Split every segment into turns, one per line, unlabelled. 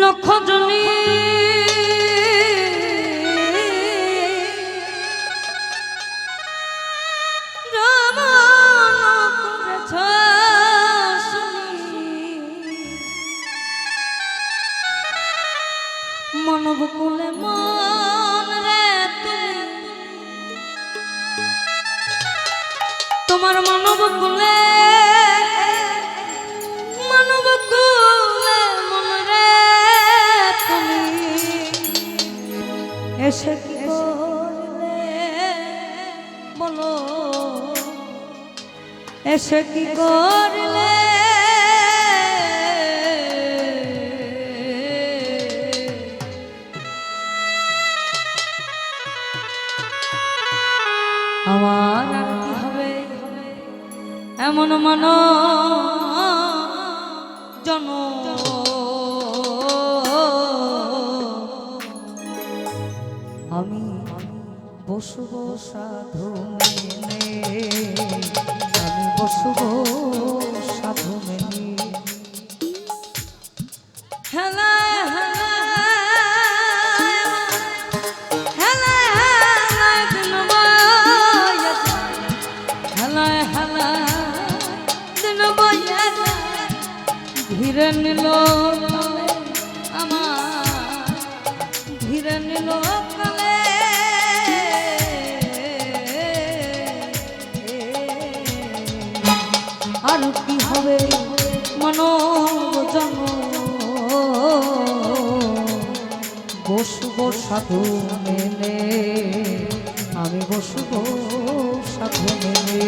লক্ষ জনী মনব কুলে মন রে তুমি। তোমার মানব কুলে এসে কি করলে? আমার আর কি হবে? এমন মন জন বসব সাধু মেনে। আমি বসব সাধু মেনে। হেলা হেলা হেলা আর কি হবে মনোজন বসব সাধু মেনে আমি বসব সাধু মেনে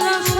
love.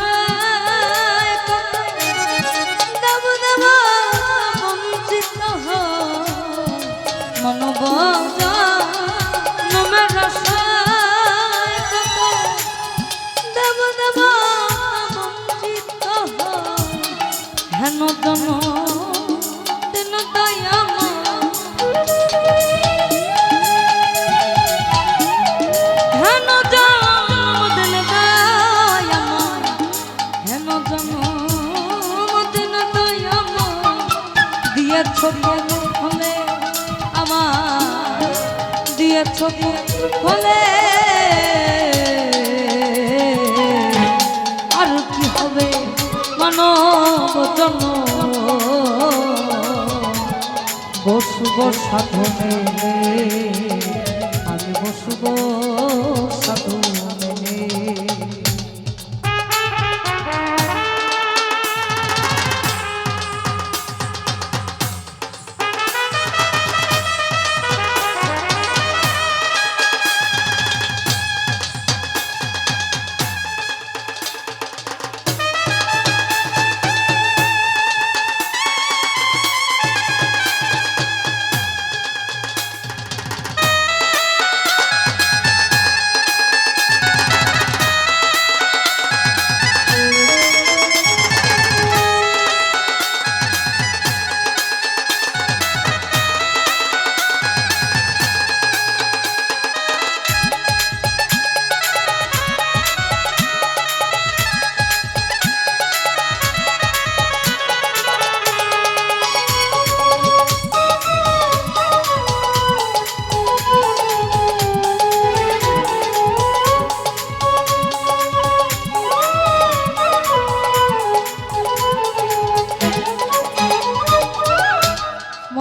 দিয়েছ হলে আর কি হবে মানব বসুব বসব সাধনে আমি বসব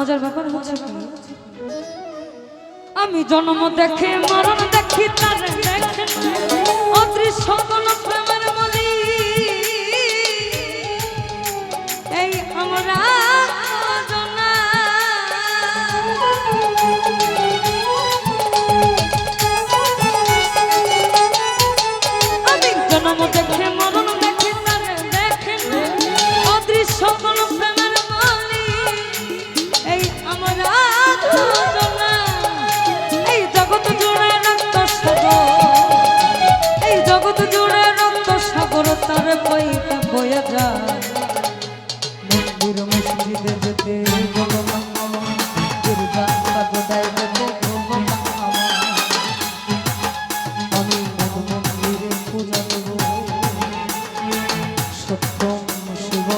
মজার ব্যাপার হচ্ছে আমি জন্ম দেখে মরণ দেখি। অদৃশ্য এই আমরা সাগর তার যায়। মন্দির, মসজিদে যেতে বলো না আমার যেতে বলো আমি মন্দিরে পূজা দেব। সত্যম শিব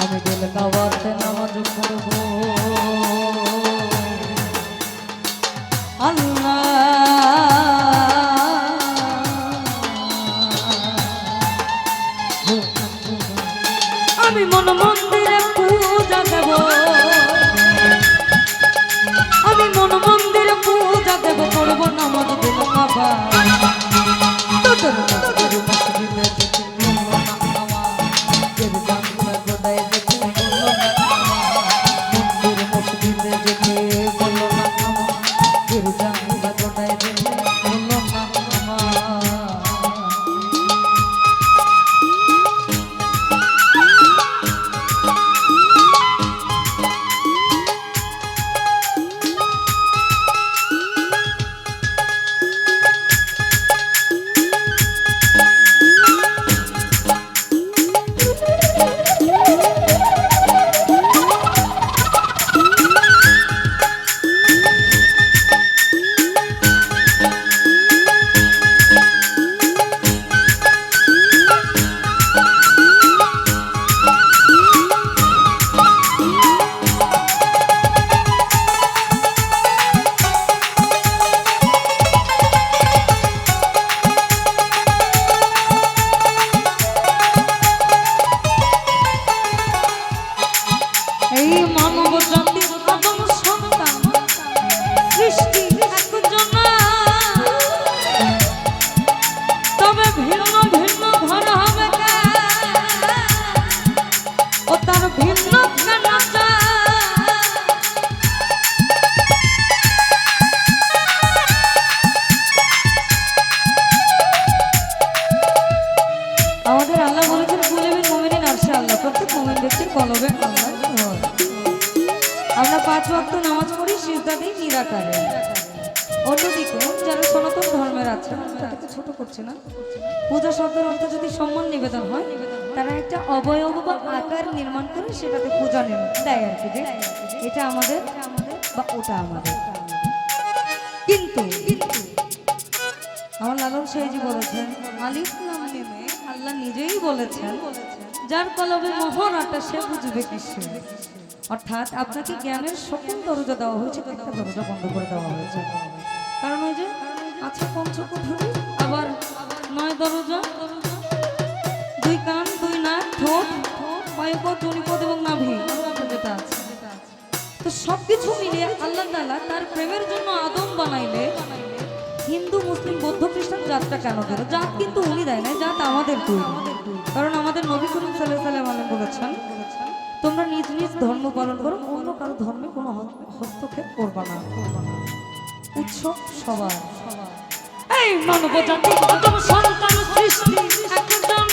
আমি দিল গাওয়াতে নামাজ পড়ব। আল্লাহ সিজদা নিরাকারে। অন্যদিকে যারা সনাতন ধর্মের আছে তাদেরকে ছোট করছে না। পূজা শব্দের অর্থ যদি সম্মান নিবেদন হয়, তারা একটা অবয়ব বা আকার নির্মাণ করে সেটাতে পূজা দেয় আর কি যে এটা আমাদের বা ওটা আমাদের। কিন্তু আমার লালন সাহেজি বলেছেন, আলিফ নাম নেমে আল্লাহ নিজেই বলেছেন, যার কলবে মোহর আটা সে বুঝবে কিছু অর্থাৎ আপনাকে জ্ঞানের সকল দরজা দেওয়া হয়েছে একটা দরজা বন্ধ করে দেওয়া হয়েছে। কারণ ওই যে আছে পঞ্চকোঠরি, আবার নয় দরজা, দুই কান, দুই নাক, ঠোঁট পায়ুপদ জনিপদ এবং নাভি। যেটা আছে তো সবকিছু মিলিয়ে আল্লাহ তাআলা তার প্রেমের জন্য আদম বানাইলে হিন্দু, মুসলিম, বৌদ্ধ, খ্রিস্টান জাতটা কেন দিল? জাত কিন্তু উনি দেয় না জাত আমাদের তৈরি। কারণ আমাদের নবী করিম সাল্লাহ সাল্লাম বলেছেন তোমরা নিজ নিজ ধর্ম পালন করো, অন্য কারও ধর্মে কোনো হস্তক্ষেপ করবা না উৎসব সবার। এই মানব জাতি সন্তান সৃষ্টি, একদম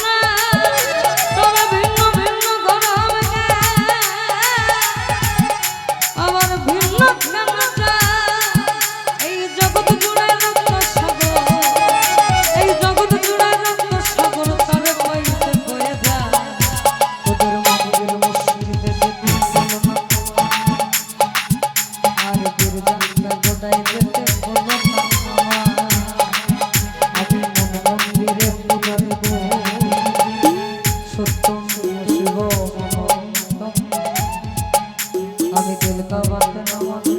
পদ্ম নমত